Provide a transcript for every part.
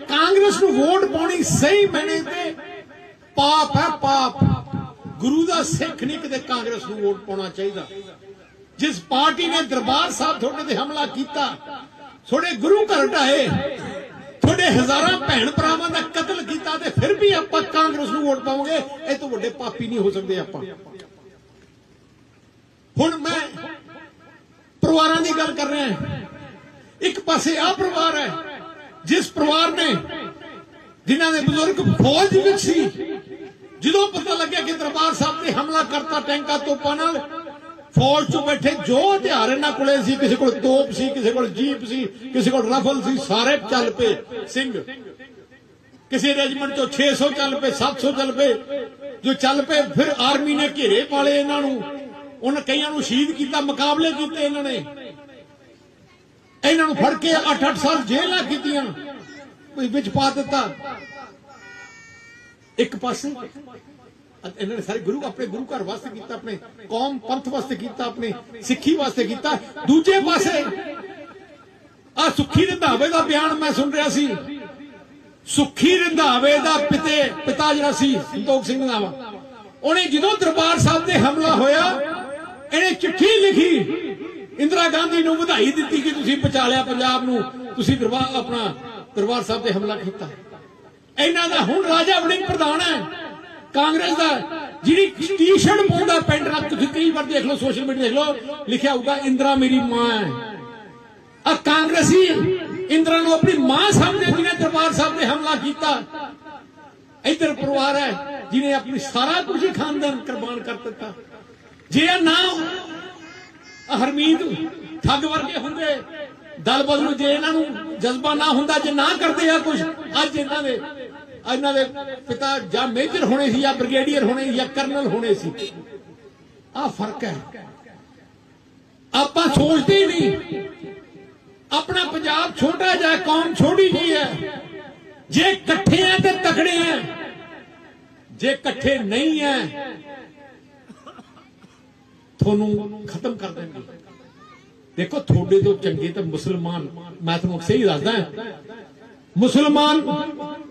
ਕਾਂਗਰਸ ਨੂੰ ਵੋਟ ਪਾਉਣੀ ਸਹੀ ਮੈਨੇ ਤੇ ਪਾਪ ਹੈ ਪਾਪ। ਗੁਰੂ ਦਾ ਸਿੱਖ ਨਹੀਂ ਕਿਤੇ ਕਾਂਗਰਸ ਨੂੰ ਵੋਟ ਪਾਉਣਾ ਚਾਹੀਦਾ। ਜਿਸ ਪਾਰਟੀ ਨੇ ਦਰਬਾਰ ਸਾਹਿਬ ਤੁਹਾਡੇ ਤੇ ਹਮਲਾ ਕੀਤਾ, ਤੁਹਾਡੇ ਗੁਰੂ ਘਰ ਢਾਏ, ਤੁਹਾਡੇ ਹਜ਼ਾਰਾਂ ਭੈਣ ਭਰਾਵਾਂ ਦਾ ਕਤਲ ਕੀਤਾ ਤੇ ਫਿਰ ਵੀ ਆਪਾਂ ਕਾਂਗਰਸ ਨੂੰ ਵੋਟ ਪਾਵਾਂਗੇ, ਇਹ ਤੋਂ ਵੱਡੇ ਪਾਪੀ ਨਹੀਂ ਹੋ ਸਕਦੇ ਆਪਾਂ। ਹੁਣ ਮੈਂ ਪਰਿਵਾਰਾਂ ਦੀ ਗੱਲ ਕਰ ਰਿਹਾ ਇੱਕ ਪਾਸੇ ਆ ਪਰਿਵਾਰ ਹੈ ਜਿਸ ਪਰਿਵਾਰ ਨੇ, ਜਿਨ੍ਹਾਂ ਦੇ ਬਜ਼ੁਰਗ ਫੌਜ ਵਿੱਚ ਸੀ, ਜਦੋਂ ਪਤਾ ਲੱਗਿਆ ਕਿ ਦਰਬਾਰ ਸਾਹਿਬ ਤੇ ਹਮਲਾ ਕਰਤਾ ਟੈਂਕਾਂ ਤੋਪਾਂ ਨਾਲ, ਫੌਜ ਤੋਂ ਬੈਠੇ ਜੋ ਹਥਿਆਰ ਇਹਨਾਂ ਕੋਲੇ ਸੀ, ਕਿਸੇ ਕੋਲ ਤੋਪ ਸੀ, ਕਿਸੇ ਕੋਲ ਜੀਪ ਸੀ, ਕਿਸੇ ਕੋਲ ਰਫਲ ਸੀ, ਸਾਰੇ ਚੱਲ ਪਏ। ਸਿੰਘ, ਕਿਸੇ ਰੈਜੀਮੈਂਟ ਤੋਂ 600 ਚੱਲ ਪਏ 700 ਚੱਲ ਪਏ। ਜੋ ਚੱਲ ਪਏ, ਫਿਰ ਆਰਮੀ ਨੇ ਘੇਰੇ ਪਾਲੇ ਇਹਨਾਂ ਨੂੰ। ਉਹਨਾਂ ਕਈਆਂ ਨੂੰ ਸ਼ਹੀਦ ਕੀਤਾ, ਮੁਕਾਬਲੇ ਕੀਤੇ ਇਹਨਾਂ ਨੇ। ਇਹਨਾਂ ਨੂੰ ਫੜ ਕੇ 8-8 ਸਾਲ ਜੇਲ੍ਹਾਂ ਕੀਤੀਆਂ। ਵਿੱਚ ਪਾ ਦਿੱਤਾ। ਇੱਕ ਪਾਸੇ ਇਹਨਾਂ ਨੇ ਸਾਰੇ ਗੁਰੂ ਆਪਣੇ ਗੁਰੂ ਘਰ ਵਾਸਤੇ ਕੀਤਾ, ਆਪਣੇ ਕੌਮ ਪੰਥ ਵਾਸਤੇ ਕੀਤਾ, ਆਪਣੇ ਸਿੱਖੀ ਵਾਸਤੇ ਕੀਤਾ। ਦੂਜੇ ਪਾਸੇ ਆ ਸੁੱਖੀ ਰੰਧਾਵੇ ਦਾ ਬਿਆਨ ਮੈਂ ਸੁਣ ਰਿਹਾ ਸੀ। ਸੁੱਖੀ ਰੰਧਾਵੇ ਦਾ ਪਿਤੇ ਪਿਤਾ ਜਿਹੜਾ ਸੀ, ਸੰਤੋਖ ਸਿੰਘ ਰੰਧਾਵਾ ਉਹਨੇ ਜਦੋਂ ਦਰਬਾਰ ਸਾਹਿਬ ਤੇ ਹਮਲਾ ਹੋਇਆ ਇਹਨੇ ਚਿੱਠੀ ਲਿਖੀ। ਇੰਦਰਾ ਗਾਂਧੀ ਨੂੰ ਵਧਾਈ ਦਿੱਤੀ ਕਿ ਤੁਸੀਂ ਬਚਾ ਲਿਆ ਪੰਜਾਬ ਨੂੰ। ਤੁਸੀਂ ਦਰਬਾਰ, ਆਪਣਾ ਦਰਬਾਰ ਸਾਹਿਬ ਤੇ ਹਮਲਾ ਕੀਤਾ। ਇਹਨਾਂ ਦਾ ਹੁਣ ਰਾਜਾ ਵੜਿੰਗ ਪ੍ਰਧਾਨ ਹੈ। ਕਾਂਗਰਸ ਦਾ ਜਿਹੜੀ ਟੀ-ਸ਼ਰਟ ਪਾਉਂਦਾ ਪੈਂਟ ਨਾਲ ਤੁਸੀਂ ਕਈ ਵਾਰ ਦੇਖ ਲਓ, ਸੋਸ਼ਲ ਮੀਡੀਆ ਦੇਖ ਲਓ, ਲਿਖਿਆ ਹੋਊਗਾ, ਇੰਦਰਾ ਮੇਰੀ ਮਾਂ ਹੈ। ਆ ਕਾਂਗਰਸੀ ਇੰਦਰਾ ਨੂੰ ਆਪਣੀ ਮਾਂ ਸਮਝਦੇ ਜਿਹਨੇ ਦਰਬਾਰ ਸਾਹਿਬ ਤੇ ਹਮਲਾ ਕੀਤਾ। ਇਧਰ ਪਰਿਵਾਰ ਹੈ, ਜਿਹਨੇ ਆਪਣੀ ਸਾਰਾ ਕੁਝ ਖਾਨਦਾਨ ਕੁਰਬਾਨ ਕਰ ਦਿੱਤਾ। ਜੇ ਇਹ ਨਾ ਹਰਮੀਤ ਠੱਗ ਵਰਗੇ ਹੁੰਦੇ। ਦਲ ਬਦਲ ਨੂੰ ਜੇ ਇਹਨਾਂ ਨੂੰ ਜਜ਼ਬਾ ਨਾ ਹੁੰਦਾ, ਜੇ ਨਾ ਕਰਦੇ ਆ ਕੁਝ ਅੱਜ ਇਹਨਾਂ ਦੇ ਇਹਨਾਂ ਦੇ ਪਿਤਾ ਜਾਂ ਮੇਜਰ ਹੋਣੇ ਸੀ ਜਾਂ ਬ੍ਰਿਗੇਡੀਅਰ ਹੋਣੇ ਜਾਂ ਕਰਨਲ ਹੋਣੇ ਸੀ। ਆ ਫ਼ਰਕ ਹੈ। ਆਪਾਂ ਸੋਚਦੇ ਨਹੀਂ। ਆਪਣਾ ਪੰਜਾਬ ਛੋਟਾ ਜਿਹਾ ਕੌਮ ਛੋਟੀ ਜੀ ਹੈ। ਜੇ ਇਕੱਠੇ ਆ ਤੇ ਤਕੜੇ ਆ। ਜੇ ਇਕੱਠੇ ਨਹੀਂ ਹੈ ਤੁਹਾਨੂੰ ਖਤਮ ਕਰ ਦੇਣਗੇ। ਦੇਖੋ, ਤੁਹਾਡੇ ਤੋਂ ਚੰਗੇ ਤਾਂ ਮੁਸਲਮਾਨ, ਮੈਂ ਤੁਹਾਨੂੰ ਸਹੀ ਦੱਸਦਾ ਮੁਸਲਮਾਨ,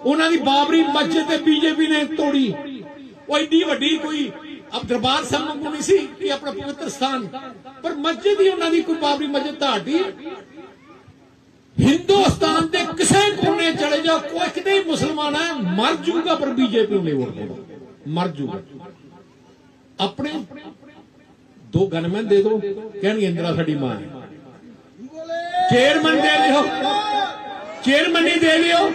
ਉਹਨਾਂ ਦੀ ਬਾਬਰੀ ਮਸਜਿਦ ਤੇ ਬੀਜੇਪੀ ਨੇ ਤੋੜੀ। ਉਹ ਐਡੀ ਵੱਡੀ ਕੋਈ ਅਬ ਦਰਬਾਰ ਸਾਹਿਬ ਵਾਂਗੂ ਨਹੀਂ ਸੀ ਕਿ ਆਪਣਾ ਪਵਿੱਤਰ ਸਥਾਨ। ਪਰ ਮਸਜਿਦ ਹੀ ਉਹਨਾਂ ਦੀ ਕੋਈ ਬਾਬਰੀ ਮਸਜਿਦ ਤੁਹਾਡੀ। ਹਿੰਦੁਸਤਾਨ ਦੇ ਕਿਸੇ ਕੋਨੇ ਚਲੇ ਜਾਓ, ਕੋਈ ਕਿਤੇ ਹੀ ਮੁਸਲਮਾਨ ਹੈ, ਮਰ ਜੂਗਾ, ਪਰ ਬੀਜੇਪੀ ਨੂੰ ਨਹੀਂ ਵੋਟ ਪਾਉਣਾ ਮਰ ਜੂਗਾ। ਆਪਣੇ ਦੋ ਗਨਮੈਨ ਦੇ ਦਿਓ, ਕਹਿਣਗੇ ਇੰਦਰਾ ਸਾਡੀ ਮਾਂ ਹੈ। ਚੇਅਰਮੈਨ ਦੇ ਦਿਓ। ਚੇਅਰਮੈਨ ਹੀ ਦੇ ਦਿਓ।